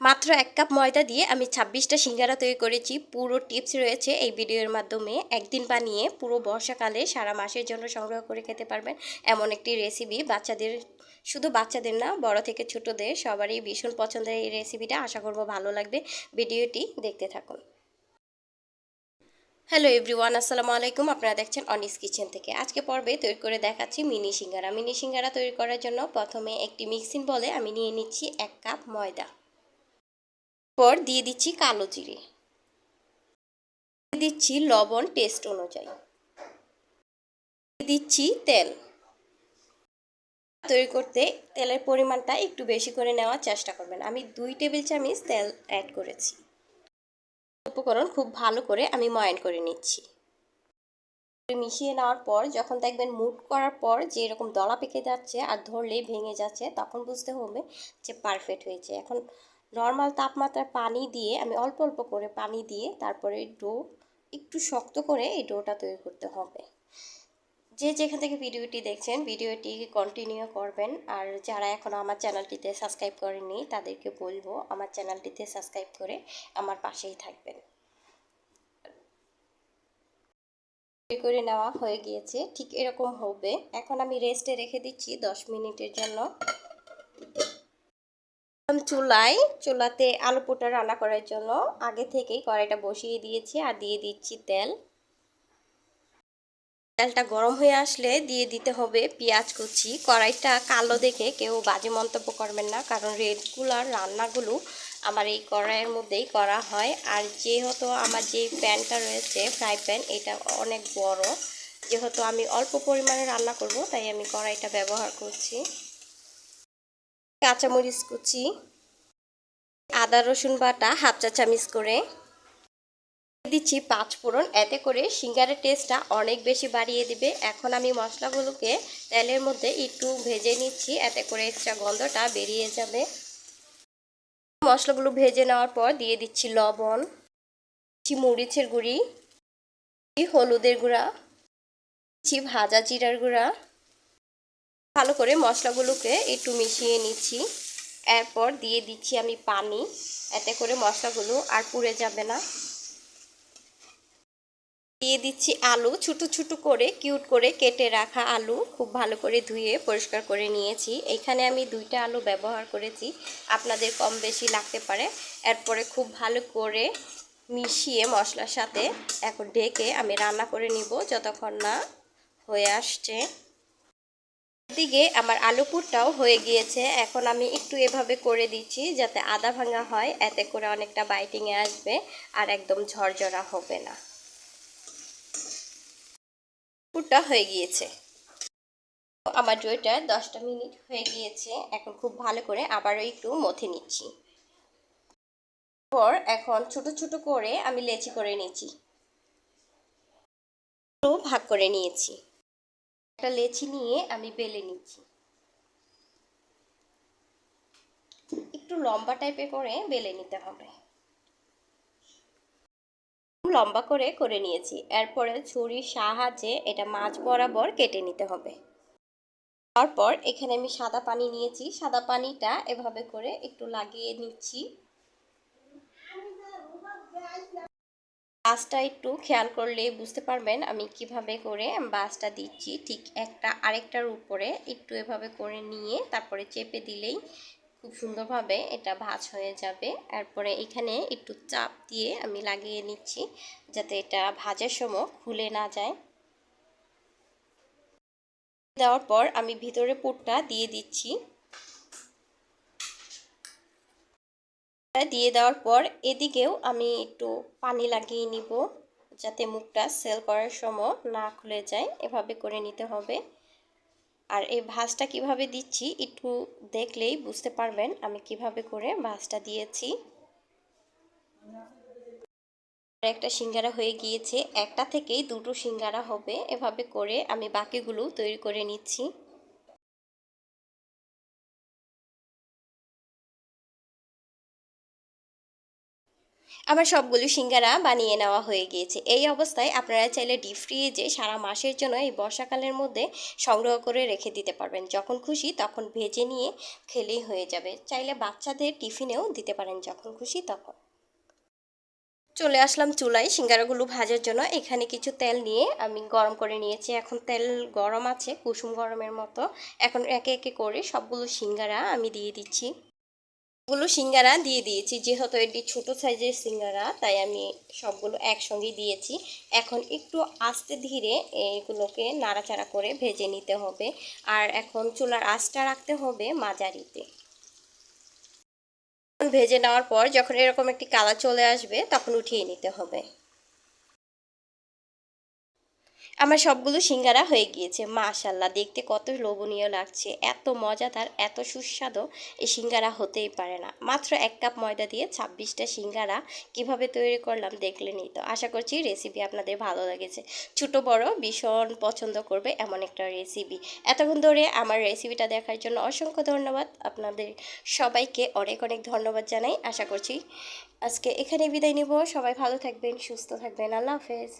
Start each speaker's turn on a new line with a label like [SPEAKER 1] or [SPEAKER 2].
[SPEAKER 1] মাত্র এক কাপ ময়দা দিয়ে আমি ছাব্বিশটা সিঙ্গারা তৈরি করেছি। পুরো টিপস রয়েছে এই ভিডিওর মাধ্যমে। একদিন বানিয়ে পুরো বর্ষাকালে সারা মাসের জন্য সংগ্রহ করে খেতে পারবেন এমন একটি রেসিপি বাচ্চাদের, শুধু বাচ্চাদের না, বড় থেকে ছোটদের সবারই ভীষণ পছন্দের এই রেসিপিটা আশা করব ভালো লাগবে। ভিডিওটি দেখতে থাকুন। হ্যালো এভরিওয়ান আসসালামু আলাইকুম। আপনারা দেখছেন অনিস কিচেন থেকে। আজকে পর্বে তৈরি করে দেখাচ্ছি মিনি সিঙ্গারা। মিনি সিঙ্গারা তৈরি করার জন্য প্রথমে একটি মিক্সিং বলে আমি নিয়ে নিচ্ছি এক কাপ ময়দা। পর দিয়ে দিচ্ছি কালো জিরে। দিচ্ছি লবণ টেস্ট অনুযায়ী। দিচ্ছি তেল। তৈরি করতে তেলের পরিমাণটা একটু বেশি করে নেওয়ার চেষ্টা করবেন। আমি দুই টেবিল চামচ তেল অ্যাড করেছি। উপকরণ খুব ভালো করে আমি ময়ান করে নিচ্ছি। মিশিয়ে নেওয়ার পর যখন দেখবেন মুট করার পর যে এরকম দলা পেকে যাচ্ছে আর ধরলেই ভেঙে যাচ্ছে, তখন বুঝতে হবে যে পারফেক্ট হয়েছে। এখন নর্মাল তাপমাত্রার পানি দিয়ে, আমি অল্প অল্প করে পানি দিয়ে তারপরে ডো একটু শক্ত করে এই ডোটা তৈরি করতে হবে। যে যেখান থেকে ভিডিওটি দেখছেন, ভিডিওটি কন্টিনিউ করবেন। আর যারা এখনও আমার চ্যানেলটিতে সাবস্ক্রাইব করেননি, তাদেরকে বলব আমার চ্যানেলটিতে সাবস্ক্রাইব করে আমার পাশেই থাকবেন। করে নেওয়া হয়ে গিয়েছে, ঠিক এরকম হবে। এখন আমি রেস্টে রেখে দিচ্ছি দশ মিনিটের জন্য। চুলায়। চুলাতে আলু পোটা রান্না করার জন্য আগে থেকেই কড়াইটা বসিয়ে দিয়েছি আর দিয়ে দিচ্ছি তেল। তেলটা গরম হয়ে আসলে দিয়ে দিতে হবে পেঁয়াজ কুচি। কড়াইটা কালো দেখে কেউ বাজে মন্তব্য করবেন না, কারণ রেগুলার রান্নাগুলো আমার এই কড়াইয়ের মধ্যেই করা হয়। আর যেহেতু আমার যে প্যানটা রয়েছে ফ্রাই প্যান এটা অনেক বড়। যেহেতু আমি অল্প পরিমাণে রান্না করব, তাই আমি কড়াইটা ব্যবহার করছি। কাঁচামরিচ কুচি, আদা রসুন বাটা, হাফ চা চামিচ করে। দিচ্ছি পাঁচ ফোড়ন, এতে করে সিঙ্গারের টেস্টটা অনেক বেশি বাড়িয়ে দিবে। এখন আমি মশলাগুলোকে তেলের মধ্যে একটু ভেজে নিচ্ছি, এতে করে এক্সট্রা গন্ধটা বেরিয়ে যাবে। মশলাগুলো ভেজে নেওয়ার পর দিয়ে দিচ্ছি লবণ, দিচ্ছি মরিচের গুঁড়ি হলুদের গুঁড়া, দিচ্ছি ভাজা জিরার গুঁড়া। ভালো করে মশলাগুলোকে একটু মিশিয়ে নিচ্ছি। এরপর দিয়ে দিচ্ছি আমি পানি। এতে করে মশলাগুলো আর পুড়ে যাবে না। দিয়ে দিচ্ছি আলু। ছোটো ছোটো করে, কিউট করে কেটে রাখা আলু খুব ভালো করে ধুয়ে পরিষ্কার করে নিয়েছি। এখানে আমি দুইটা আলু ব্যবহার করেছি। আপনাদের কম বেশি লাগতে পারে। এরপরে খুব ভালো করে মিশিয়ে মশলার সাথে এখন ঢেকে আমি রান্না করে নিব, যতক্ষণ না হয়ে আসছে। দিকে আমার আলু পুরটাও হয়ে গিয়েছে। এখন আমি একটু এভাবে করে দিচ্ছি যাতে আদা ভাঙা হয়, এতে করে অনেকটা বাইটিংয়ে আসবে আর একদম ঝরঝরা হবে না। পুরটা হয়ে গিয়েছে। আমার ডোটা দশটা মিনিট হয়ে গিয়েছে। এখন খুব ভালো করে আবারও একটু মথে নিচ্ছি। পর এখন ছোট ছোট করে আমি লেচি করে নিচ্ছি। ভাগ করে নিয়েছি। একটা লেচি নিয়ে আমি বেলে নিচ্ছি। একটু লম্বা টাইপের করে বেলে নিতে হবে। লম্বা করে করে নিয়েছি। এরপরে ছুরির সাহায্যে এটা মাছ বরাবর কেটে নিতে হবে। তারপর এখানে আমি সাদা পানি নিয়েছি। সাদা পানিটা এভাবে করে একটু লাগিয়ে নিচ্ছি। বাসটা একটু খেয়াল করলে বুঝতে পারবেন আমি কীভাবে করে বাসটা দিচ্ছি। ঠিক একটা আরেকটার উপরে একটু এভাবে করে নিয়ে তারপরে চেপে দিলেই খুব সুন্দরভাবে এটা ভাজ হয়ে যাবে। এরপরে এখানে একটু চাপ দিয়ে আমি লাগিয়ে নিচ্ছি যাতে এটা ভাজার সময় খুলে না যায়। দেওয়ার পর আমি ভিতরে পুরটা দিয়ে দিচ্ছি। দিয়ে দেওয়ার পর এদিকেও আমি একটু পানি লাগিয়ে নিব যাতে মুখটা সেল করার সময় না খুলে যায়। এভাবে করে নিতে হবে। আর এই ভাজটা কীভাবে দিচ্ছি একটু দেখলেই বুঝতে পারবেন আমি কীভাবে করে ভাজটা দিয়েছি। একটা সিঙ্গারা হয়ে গিয়েছে। একটা থেকেই দুটো সিঙ্গারা হবে। এভাবে করে আমি বাকিগুলো তৈরি করে নিচ্ছি। আমার সবগুলো সিঙ্গারা বানিয়ে নেওয়া হয়ে গিয়েছে। এই অবস্থায় আপনারা চাইলে ডিপ ফ্রিজে সারা মাসের জন্য এই বর্ষাকালের মধ্যে সংগ্রহ করে রেখে দিতে পারবেন। যখন খুশি তখন ভেজে নিয়ে খেলেই হয়ে যাবে। চাইলে বাচ্চাদের টিফিনেও দিতে পারেন যখন খুশি তখন। চলে আসলাম চুলায়। সিঙ্গারাগুলো ভাজার জন্য এখানে কিছু তেল নিয়ে আমি গরম করে নিয়েছি। এখন তেল গরম আছে, কুসুম গরমের মতো। এখন একে একে করে সবগুলো সিঙ্গারা আমি দিয়ে দিচ্ছি। গুলো সিঙ্গারা দিয়ে দিয়েছি। যেহেতু এটি ছোট সাইজের সিঙ্গারা, তাই আমি সবগুলো একসঙ্গে দিয়েছি। এখন একটু আস্তে ধীরে এগুলোকে নাড়াচাড়া করে ভেজে নিতে হবে। আর এখন চুলার আঁচটা রাখতে হবে মাঝারিতে। ভেজে নেওয়ার পর যখন এরকম একটি কালার চলে আসবে, তখন উঠিয়ে নিতে হবে। আমার সবগুলো সিঙ্গারা হয়ে গিয়েছে। মাশাল্লাহ দেখতে কত লোভনীয় লাগছে। এত মজাদার এত সুস্বাদু এই সিঙ্গারা হতেই পারে না। মাত্র এক কাপ ময়দা দিয়ে ছাব্বিশটা সিঙ্গারা কীভাবে তৈরি করলাম দেখলেনই তো। আশা করছি রেসিপি আপনাদের ভালো লেগেছে। ছোট বড় ভীষণ পছন্দ করবে এমন একটা রেসিপি এতক্ষণ ধরে আমার রেসিপিটা দেখার জন্য অসংখ্য ধন্যবাদ। আপনাদের সবাইকে অনেক অনেক ধন্যবাদ জানাই। আশা করছি আজকে এখানে বিদায় নিব। সবাই ভালো থাকবেন, সুস্থ থাকবেন। আল্লাহ হাফেজ।